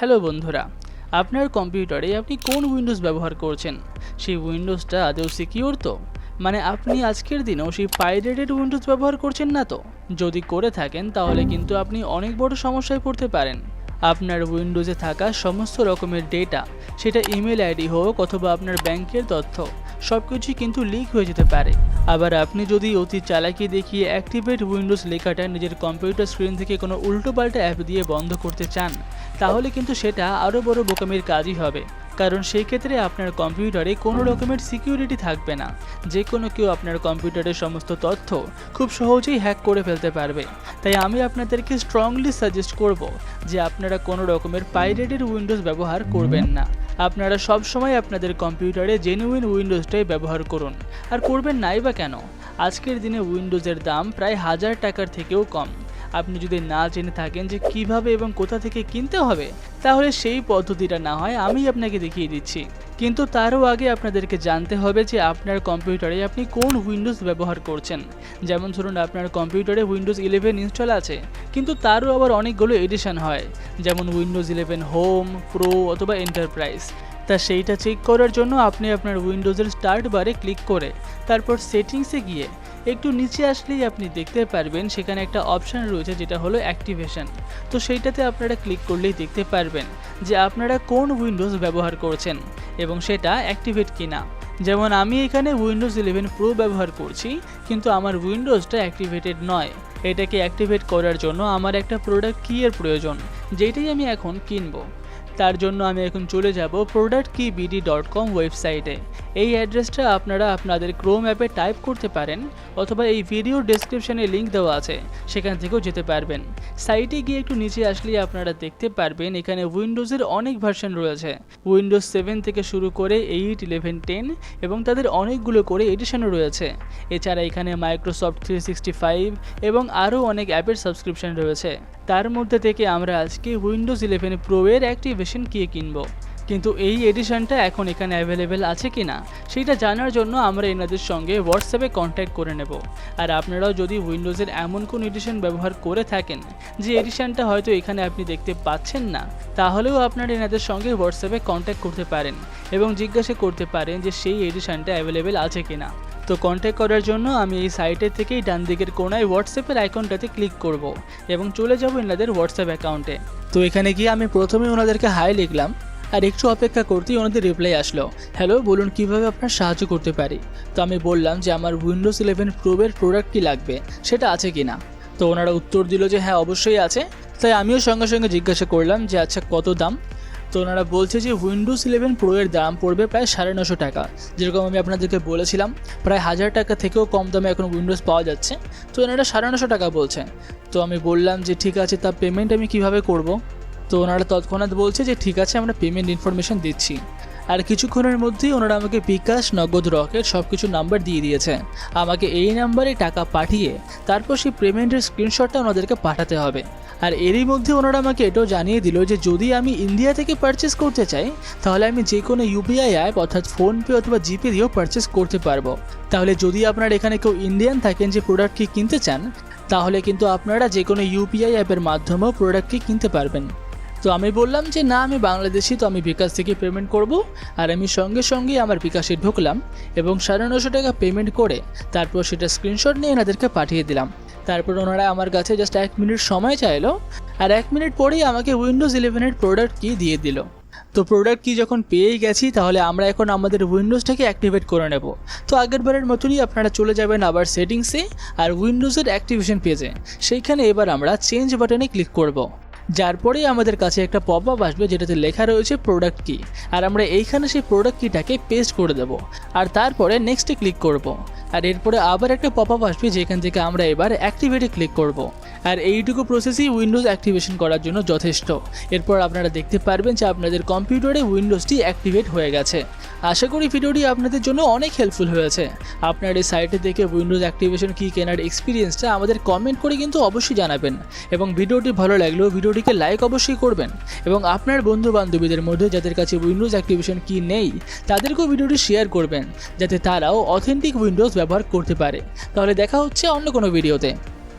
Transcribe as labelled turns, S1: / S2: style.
S1: Hello বন্ধুরা, আপনার কম্পিউটারে আপনি কোন উইন্ডোজ ব্যবহার করছেন? সেই উইন্ডোজটা আদৌ সিকিউর তো? মানে আপনি আজকের দিনেও সেই পাইরেটেড উইন্ডোজ ব্যবহার করছেন না তো? যদি করে থাকেন, তাহলে কিন্তু আপনি অনেক বড় সমস্যায় পড়তে পারেন। আপনার উইন্ডোজে থাকা সমস্ত রকমের ডেটা, সেটা ইমেল আইডি হোক অথবা আপনার ব্যাংকের তথ্য সব কিছুই কিন্তু লিক হয়ে যেতে পারে। আবার আপনি যদি অতি চালাকি দেখিয়ে অ্যাক্টিভেট উইন্ডোজ লেখাটা নিজের কম্পিউটার স্ক্রিন থেকে কোনো উল্টোপাল্টা অ্যাপ দিয়ে বন্ধ করতে চান, তাহলে কিন্তু সেটা আরও বড় বোকামির কাজই হবে। কারণ সেই ক্ষেত্রে আপনার কম্পিউটারে কোনো রকমের সিকিউরিটি থাকবে না। যে কোনো কেউ আপনার কম্পিউটারের সমস্ত তথ্য খুব সহজেই হ্যাক করে ফেলতে পারবে। তাই আমি আপনাদেরকে স্ট্রংলি সাজেস্ট করব যে আপনারা কোনো রকমের পাইরেটেড উইন্ডোজ ব্যবহার করবেন না। আপনারা সব সময় আপনাদের কম্পিউটারে জেনুইন উইন্ডোজটাই ব্যবহার করুন। আর করবেন নাই বা কেন? আজকের দিনে উইন্ডোজের দাম প্রায় হাজার টাকার থেকেও কম। আপনি যদি না জেনে থাকেন যে কীভাবে এবং কোথা থেকে কিনতে হবে, তাহলে সেই পদ্ধতিটা না হয় আমি আপনাকে দেখিয়ে দিচ্ছি। কিন্তু তারও আগে আপনাদেরকে জানতে হবে যে আপনার কম্পিউটারে আপনি কোন উইন্ডোজ ব্যবহার করছেন। যেমন ধরুন আপনার কম্পিউটারে উইন্ডোজ ইলেভেন ইনস্টল আছে, কিন্তু তারও আবার অনেকগুলো এডিশন হয়। যেমন উইন্ডোজ ইলেভেন হোম প্রো অথবা এন্টারপ্রাইজ তা সেইটা চেক করার জন্য আপনি আপনার উইন্ডোজের স্টার্ট বারে ক্লিক করে তারপর সেটিংসে গিয়ে একটু নিচে আসলেই আপনি দেখতে পারবেন, সেখানে একটা অপশান রয়েছে যেটা হলো অ্যাক্টিভেশন তো সেইটাতে আপনারা ক্লিক করলেই দেখতে পারবেন যে আপনারা কোন উইন্ডোজ ব্যবহার করছেন এবং সেটা অ্যাক্টিভেট কিনা। যেমন আমি এখানে উইন্ডোজ ইলেভেন প্রো ব্যবহার করছি, কিন্তু আমার উইন্ডোজটা অ্যাক্টিভেটেড নয়। এটাকে অ্যাক্টিভেট করার জন্য আমার একটা প্রোডাক্ট কি এর প্রয়োজন, যেটাই আমি এখন কিনবো। তার জন্য আমি এখন চলে যাব প্রোডাক্ট কি বিডি ডট কম ওয়েবসাইটে এই অ্যাড্রেসটা আপনারা আপনাদের ক্রোম অ্যাপে টাইপ করতে পারেন অথবা এই ভিডিও ডেসক্রিপশনে লিঙ্ক দেওয়া আছে, সেখান থেকেও যেতে পারবেন। সাইটে গিয়ে একটু নিচে আসলেই আপনারা দেখতে পারবেন, এখানে উইন্ডোজের অনেক ভার্সন রয়েছে। উইন্ডোজ সেভেন থেকে শুরু করে এইট ইলেভেন টেন এবং তাদের অনেকগুলো করে এডিশনও রয়েছে। এছাড়া এখানে মাইক্রোসফট থ্রি সিক্সটি ফাইভ এবং আরও অনেক অ্যাপের সাবস্ক্রিপশন রয়েছে। তার মধ্যে থেকে আমরা আজকে উইন্ডোজ ইলেভেন প্রো এর অ্যাক্টিভেশন কি কিনবো। কিন্তু এই এডিশনটা এখন এখানে অ্যাভেলেবেল আছে কি না সেটা জানার জন্য আমরা এনাদের সঙ্গে হোয়াটসঅ্যাপে কন্ট্যাক্ট করে নেব। আর আপনারাও যদি উইন্ডোজের এমন কোন এডিশন ব্যবহার করে থাকেন, যে এডিশনটা হয়তো এখানে আপনি দেখতে পাচ্ছেন না, তাহলেও আপনারা এনাদের সঙ্গে হোয়াটসঅ্যাপে কন্ট্যাক্ট করতে পারেন এবং জিজ্ঞাসা করতে পারেন যে সেই এডিশনটা অ্যাভেলেবেল আছে কি না তো কন্ট্যাক্ট করার জন্য আমি এই সাইটের থেকেই ডান দিকের কোনায় হোয়াটসঅ্যাপের আইকনটাতে ক্লিক করব এবং চলে যাব এনাদের হোয়াটসঅ্যাপ অ্যাকাউন্টে তো এখানে গিয়ে আমি প্রথমে ওনাদেরকে হাই লিখলাম। আর একটু অপেক্ষা করতেই ওনাদের রিপ্লাই আসলো। হ্যালো বলুন কীভাবে আপনার সাহায্য করতে পারি? তো আমি বললাম যে, আমার উইন্ডোজ ইলেভেন প্রোবের প্রোডাক্ট কী লাগবে? সেটা আছে কি না তো ওনারা উত্তর দিল যে হ্যাঁ অবশ্যই আছে। তাই আমিও সঙ্গে সঙ্গে জিজ্ঞাসা করলাম যে আচ্ছা কত দাম? তো ওনারা বলছে যে উইন্ডোজ ইলেভেন প্রো এর দাম পড়বে প্রায় সাড়ে নশো টাকা। যেরকম আমি আপনাদেরকে বলেছিলাম, প্রায় হাজার টাকা থেকেও কম দামে এখন উইন্ডোজ পাওয়া যাচ্ছে। তো ওনারা সাড়ে নশো টাকা বলছে। তো আমি বললাম যে, ঠিক আছে, তা পেমেন্ট আমি কীভাবে করব? তো ওনারা তৎক্ষণাৎ বলছে যে, ঠিক আছে, আমরা পেমেন্ট ইনফরমেশন দিচ্ছি। আর কিছুক্ষণের মধ্যেই ওনারা আমাকে বিকাশ, নগদ, রকেট সব কিছু নাম্বার দিয়ে দিয়েছে। আমাকে এই নাম্বারে টাকা পাঠিয়ে তারপর সেই পেমেন্টের স্ক্রিনশটটা ওনাদেরকে পাঠাতে হবে। আর এরই মধ্যে ওনারা আমাকে এটাও জানিয়ে দিল যে, যদি আমি ইন্ডিয়া থেকে পারচেস করতে চাই, তাহলে আমি যে কোনো ইউপিআই অ্যাপ অর্থাৎ ফোনপে অথবা জিপে দিয়েও পারচেস করতে পারব। তাহলে যদি আপনার এখানে কেউ ইন্ডিয়ান থাকেন যে প্রোডাক্টটি কিনতে চান, তাহলে কিন্তু আপনারা যে কোনো ইউপিআই অ্যাপের মাধ্যমেও প্রোডাক্টটি কিনতে পারবেন। তো আমি বললাম যে, না, আমি বাংলাদেশি, তো আমি বিকাশ থেকে পেমেন্ট করব। আর আমি সঙ্গে সঙ্গে আমার বিকাশে ঢুকলাম এবং সাড়ে নশো টাকা পেমেন্ট করে তারপর সেটা স্ক্রিনশট নিয়ে এনাদেরকে পাঠিয়ে দিলাম। তারপর ওনারা আমার কাছে জাস্ট এক মিনিট সময় চাইলো আর এক মিনিট পরেই আমাকে উইন্ডোজ ইলেভেনের প্রোডাক্ট কি দিয়ে দিল। তো প্রোডাক্ট কি যখন পেয়েই গেছি, তাহলে আমরা এখন আমাদের উইন্ডোজটাকে অ্যাক্টিভেট করে নেব। তো আগেরবারের মতনই আপনারা চলে যাবেন আবার সেটিংসে আর উইন্ডোজের অ্যাক্টিভেশন পেজে সেইখানে এবার আমরা চেঞ্জ বাটনে ক্লিক করব। যার পরেই আমাদের কাছে একটা পপ আপ আসবে যেটাতে লেখা রয়েছে প্রোডাক্ট কি। আর আমরা এইখানে সেই প্রোডাক্ট কিটাকে পেস্ট করে দেব। আর তারপরে নেক্সটে ক্লিক করব। আর এরপরে আবার একটা পপ আপ আসবে যেখান থেকে আমরা এবার অ্যাক্টিভিটি ক্লিক করব। আর এইটুকু প্রসেসই উইন্ডোজ অ্যাক্টিভেশন করার জন্য যথেষ্ট। এরপর আপনারা দেখতে পারবেন যে আপনাদের কম্পিউটারে উইন্ডোজটি অ্যাক্টিভেট হয়ে গেছে। আশা করি ভিডিওটি আপনাদের জন্য অনেক হেল্পফুল হয়েছে। আপনার এই সাইটে থেকে উইন্ডোজ অ্যাক্টিভেশন কি কেনার এক্সপিরিয়েন্সটা আমাদের কমেন্ট করে কিন্তু অবশ্যই জানাবেন। এবং ভিডিওটি ভালো লাগলেও ভিডিওটিকে লাইক অবশ্যই করবেন। এবং আপনার বন্ধু বান্ধবীদের মধ্যে যাদের কাছে উইন্ডোজ অ্যাক্টিভেশন কি নেই, তাদেরকেও ভিডিওটি শেয়ার করবেন। যাতে তারাও অথেন্টিক উইন্ডোজ ব্যবহার করতে পারে। তাহলে দেখা হচ্ছে অন্য কোনো ভিডিওতে